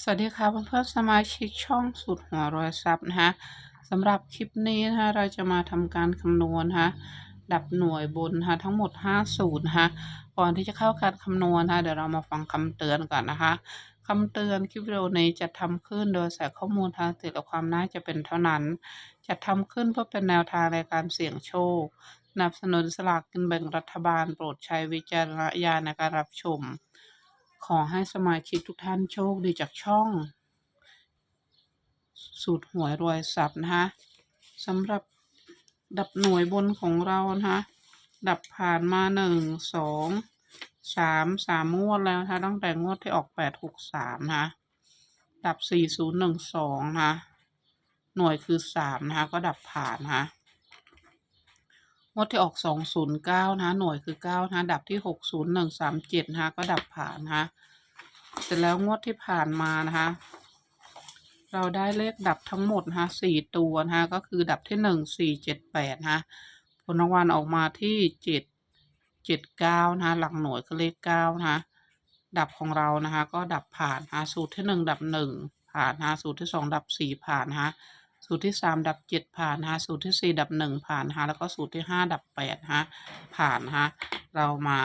สวัสดีค่ะเพื่อนๆสมาชิกช่องสุดหัวรอยซับนะคะสำหรับคลิปนี้นะคะเราจะมาทำการคำนวณนะคะดับหน่วยบนนะคะทั้งหมด 5 สูตรนะคะก่อนที่จะเข้าการคำนวณนะคะเดี๋ยวเรามาฟังคำเตือนก่อนนะคะคำเตือนคลิปวิดีโอนี้จะทำขึ้นโดยใส่ข้อมูลทางติดและความน่าจะเป็นเท่านั้น จะทำขึ้นเพื่อเป็นแนวทางในการเสี่ยงโชคสนับสนุนสลากกินแบ่งรัฐบาลโปรดใช้วิจารณญาณในการรับชม ขอให้สมาชิกทุกท่านโชคดีจากช่อง สูตรหวยรวยสับนะคะสำหรับดับหน่วยบนของเรานะคะดับผ่านมาหนึ่งสองสามสามงวดแล้วนะคะตั้งแต่งวดที่ออกแปดหกสามนะคะดับสี่ศูนย์หนึ่งสองนะคะหน่วยคือสามนะคะก็ดับผ่านนะคะ งวดที่ออกสองศูนย์เก้านะหน่วยคือเก้านะดับที่หกศูนย์หนึ่งสามเจ็ดนะก็ดับผ่านนะเสร็จแล้วงวดที่ผ่านมานะคะเราได้เลขดับทั้งหมดนะคะสี่ตัวนะคะก็คือดับที่หนึ่งสี่เจ็ดแปดนะคะผลรางวัลออกมาที่เจ็ดเจ็ดเก้านะคะหลักหน่วยคือเลขเก้านะคะดับของเรานะคะ ก็ดับผ่านนะคะสูตรที่หนึ่งดับหนึ่งผ่านนะคะสูตรที่สองดับสี่ผ่านนะคะ สูตรที่สามดับเจ็ดผ่านนะสูตรที่สี่ดับหนึ่งผ่านนะแล้วก็สูตรที่ห้าดับแปดนะผ่านนะเรามา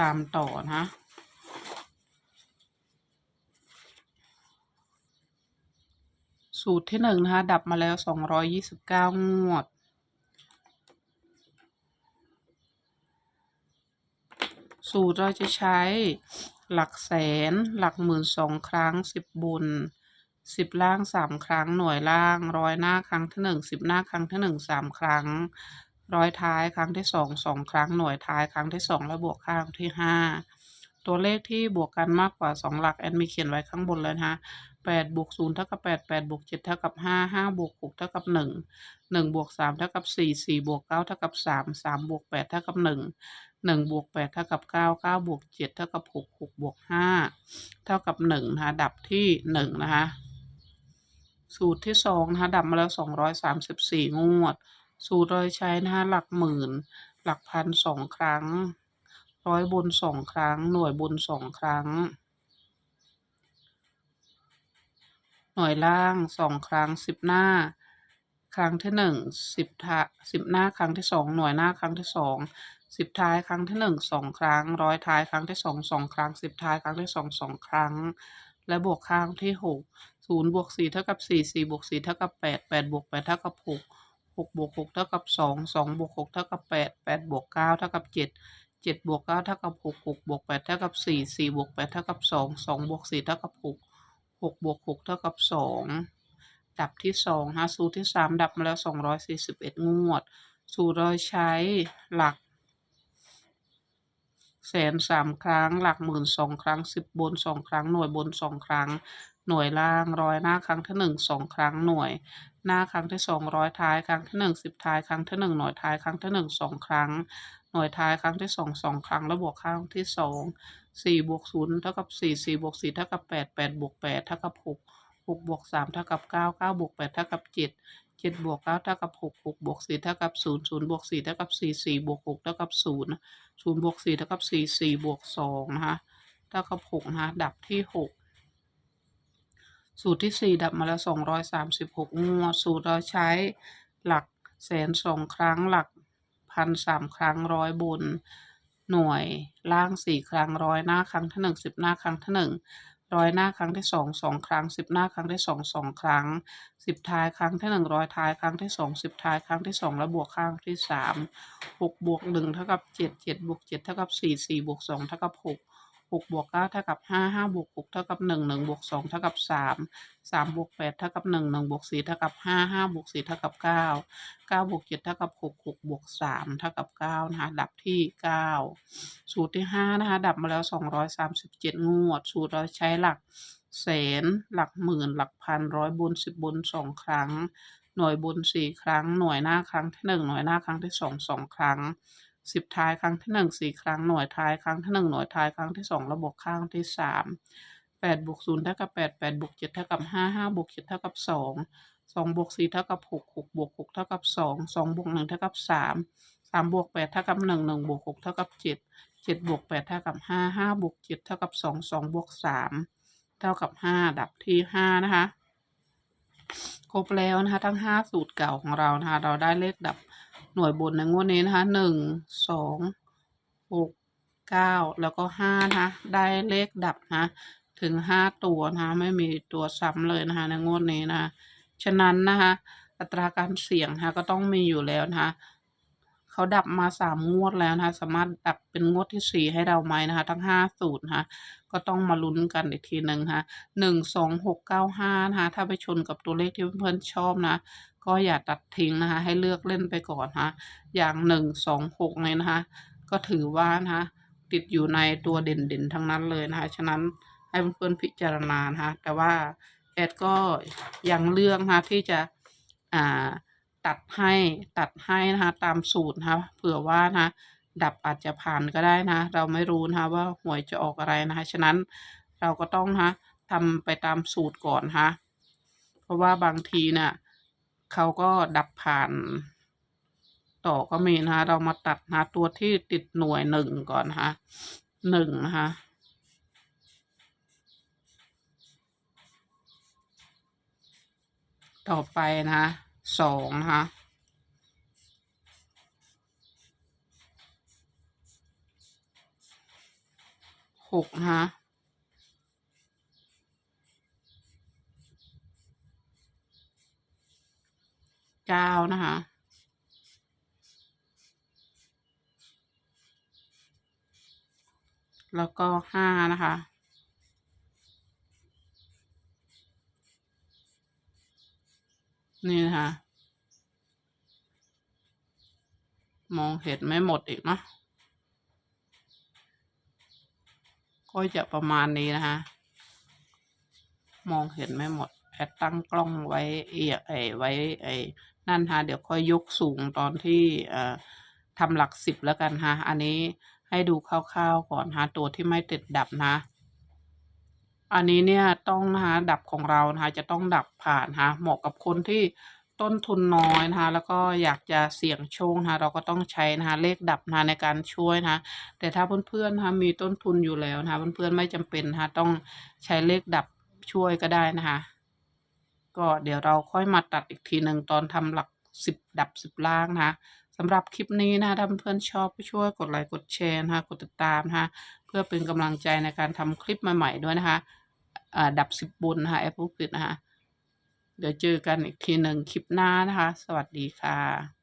ตามต่อนะสูตรที่หนึ่งนะคะดับมาแล้วสองร้อยยี่สิบเก้างวด สูตรเราจะใช้หลักแสนหลักหมื่นสองครั้งสิบบน สิบล่างสามครั้งหน่วยล่างร้อยหน้าครั้งที่หนึ่งสิบหน้าครั้งที่หนึ่งสามครั้ง ร้อยท้ายครั้งที่สองสองครั้งหน่วยท้ายครั้งที่สองและบวกครั้งที่ห้าตัวเลขที่บวกกันมากกว่าสองหลักแอนมีเขียนไว้ข้างบนเลยนะคะแปดบวกศูนย์เท่ากับแปดแปดบวกเจ็ดเท่ากับห้าห้าบวกหกเท่ากับหนึ่งหนึ่งบวกสามเท่ากับสี่สี่บวกเก้าเท่ากับสามสามบวกแปดเท่ากับหนึ่งหนึ่งบวกแปดเท่ากับเก้าเก้าบวกเจ็ดเท่ากับหกหกบวกห้าเท่ากับหนึ่งนะคะดับที่หนึ่งนะคะ สูตรที่สองนะคะดับมาแล้วสองร้อยสามสิบสี่งวด สูตรโดยใช้นะคะหลักหมื่น หลักพันสองครั้ง ร้อยบนสองครั้ง หน่วยบนสองครั้ง หน่วยล่างสองครั้งสิบหน้า ครั้งที่หนึ่งสิบท้าสิบหน้าครั้งที่สองหน่วยหน้าครั้งที่สองสิบท้ายครั้งที่หนึ่งสองครั้ง ร้อยท้ายครั้งที่สองสองครั้งสิบท้ายครั้งที่สองสองครั้ง และบวกข้างที่หกศูนย์บวกสี่เท่ากับสี่สี่บวกสี่เท่ากับแปดแปดบวกแปดเท่ากับหกหกบวกหกเท่ากับสองสองบวกหกเท่ากับแปดแปดบวกเก้าเท่ากับเจ็ดเจ็ดบวกเก้าเท่ากับหกหกบวกแปดเท่ากับสี่สี่บวกแปดเท่ากับสองสองบวกสี่เท่ากับหกหกบวกหกเท่ากับสองดับที่สองฮะสูตรที่สามดับมาแล้วสองร้อยสี่สิบเอ็ดงวด สูตรโดยใช้หลัก แสนสามครั้ง หลักหมื่นสองครั้งสิบบนสองครั้ง หน่วยบนสองครั้ง หน่วยล่างร้อยหน้าครั้งที่หนึ่งสองครั้งหน่วย หน้าครั้งที่สองร้อยท้ายครั้งที่หนึ่งสิบท้ายครั้งที่หนึ่งหน่วยท้ายครั้งที่หนึ่งสองครั้ง หน่วยท้ายครั้งที่สองสองครั้ง แล้วบวกครั้งที่สองสี่บวกศูนย์เท่ากับสี่สี่บวกสี่เท่ากับแปดแปดบวกแปดเท่ากับหกหกบวกสามเท่ากับเก้าเก้าบวกแปดเท่ากับเจ็ด เจ็ดบวกเก้าเท่ากับหกหกบวกสี่เท่ากับศูนย์ศูนย์บวกสี่เท่ากับสี่สี่บวกหกเท่ากับศูนย์ศูนย์บวกสี่เท่ากับสี่สี่บวกสองนะคะเท่ากับหกนะคะดับที่หกสูตรที่สี่ดับมาแล้วสองร้อยสามสิบหกงวดสูตรเราใช้หลักแสนสองครั้งหลักพันสามครั้งร้อยบนหน่วยล่างสี่ครั้งร้อยหน้าครั้งที่หนึ่งสิบหน้าครั้งที่หนึ่ง ร้อยหน้าครั้งที่สองสองครั้งสิบหน้าครั้งที่สองสองครั้งสิบท้ายครั้งที่หนึ่งร้อยท้ายครั้งที่สองสิบท้ายครั้งที่สองแล้วบวกครั้งที่สามหกบวกหนึ่งเท่ากับเจ็ดเจ็ดบวกเจ็ดเท่ากับสี่สี่บวกสองเท่ากับหก หกบวกเก้าเท่ากับห้าห้าบวกหกเท่ากับหนึ่งหนึ่งบวกสองเท่ากับสามสามบวกแปดเท่ากับหนึ่งหนึ่งบวกสี่เท่ากับห้าห้าบวกสี่เท่ากับเก้าเก้าบวกเจ็ดเท่ากับหกหกบวกสามเท่ากับเก้านะคะดับที่เก้าสูตรที่ห้านะคะดับมาแล้วสองร้อยสามสิบเจ็ดงวด สูตรเราใช้หลักแสนหลักหมื่นหลักพันร้อยบนสิบบนสองครั้ง หน่วยบนสี่ครั้ง หน่วยหน้าครั้งที่หนึ่งหน่วยหน้าครั้งที่สองสองครั้ง สิบท้ายครั้งที่หนึ่งสี่ครั้งหน่วยท้ายครั้งที่หนึ่งหน่วยท้ายครั้งที่สองระบบข้างที่สามแปดบวกศูนย์เท่ากับแปดแปดบวกเจ็ดเท่ากับห้าห้าบวกเจ็ดเท่ากับสองสองบวกสี่เท่ากับหกหกบวกหกเท่ากับสองสองบวกหนึ่งเท่ากับสามสามบวกแปดเท่ากับหนึ่งหนึ่งบวกหกเท่ากับเจ็ดเจ็ดบวกแปดเท่ากับห้าห้าบวกเจ็ดเท่ากับสองสองบวกสามเท่ากับห้าดับที่ห้านะคะครบแล้วนะคะทั้งห้าสูตรเก่าของเรานะคะเราได้เลขดับ หน่วยบนในงวดนี้นะคะหนึ่งสองหกเก้าแล้วก็ห้านะคะได้เลขดับนะถึงห้าตัวนะคะไม่มีตัวซ้ำเลยนะคะในงวดนี้นะคะฉะนั้นนะคะอัตราการเสี่ยงนะคะก็ต้องมีอยู่แล้วนะคะเขาดับมาสามงวดแล้วนะคะสามารถดับเป็นงวดที่สี่ให้เราไหมนะคะ ทั้งห้าสูตรนะคะก็ต้องมาลุ้นกันอีกทีหนึ่งนะคะหนึ่งสองหกเก้าห้านะคะถ้าไปชนกับตัวเลขที่เพื่อนๆชอบนะ ก็อย่าตัดทิ้งนะคะ ให้เลือกเล่นไปก่อนนะอย่างหนึ่งสองหกเลยนะคะ ก็ถือว่านะคะติดอยู่ในตัวเด่นๆทั้งนั้นเลยนะคะ ฉะนั้นให้เพื่อนๆพิจารณานะคะ แต่ว่าแอดก็ยังเลือกนะคะที่จะอ่าตัดให้ตัดให้นะคะตามสูตรนะคะเผื่อว่านะะดับอาจจะผ่านก็ได้นะ เราไม่รู้นะคะว่าหวยจะออกอะไรนะคะ ฉะนั้นเราก็ต้องนะะทำไปตามสูตรก่อนนะคะเพราะว่าบางทีเนะ่ะ เขาก็ดับผ่าน ต่อก็มีนะคะเรามาตัดนะตัวที่ติดหน่วยหนึ่งก่อนนะคะหนึ่งนะคะต่อไปนะคะสองนะคะหกนะคะ เก้านะคะ แล้วก็ห้านะคะนี่นะคะ มองเห็นไม่หมดอีกเนาะก็จะประมาณนี้นะคะ มองเห็นไม่หมด ดตั้งกล้องไว้เอียไอไว้ไอนั่นฮะเดี๋ยวค่อยยกสูงตอนที่อ่อทำหลักสิบแล้วกันฮะ อันนี้ให้ดูคร่าวๆก่อนฮะ ตัวที่ไม่ติดดับนะ อันนี้เนี่ยต้องนะคะดับของเรานะะจะต้องดับผ่านฮะ เหมาะกับคนที่ต้นทุนน้อยนะคะ แล้วก็อยากจะเสี่ยงโชคนะคะเราก็ต้องใช้นะคะเลขดับนะคะในการช่วยนะคะแต่ถ้าเพื่อนๆนะคะมีต้นทุนอยู่แล้วนะคะเพื่อนๆไม่จำเป็นนะคะต้องใช้เลขดับช่วยก็ได้นะคะ ก็เดี๋ยวเราค่อยมาตัดอีกทีหนึ่งตอนทำหลักสิบดับสิบล่างนะคะสำหรับคลิปนี้นะถ้าเพื่อนชอบก็ช่วยกดไลค์กดแชร์นะคะกดติดตามนะคะเพื่อเป็นกำลังใจในการทำคลิปใหม่ๆด้วยนะคะดับสิบบนนะคะแอปพลิเคชันนะคะเดี๋ยวเจอกันอีกทีหนึ่งคลิปหน้านะคะ สวัสดีค่ะ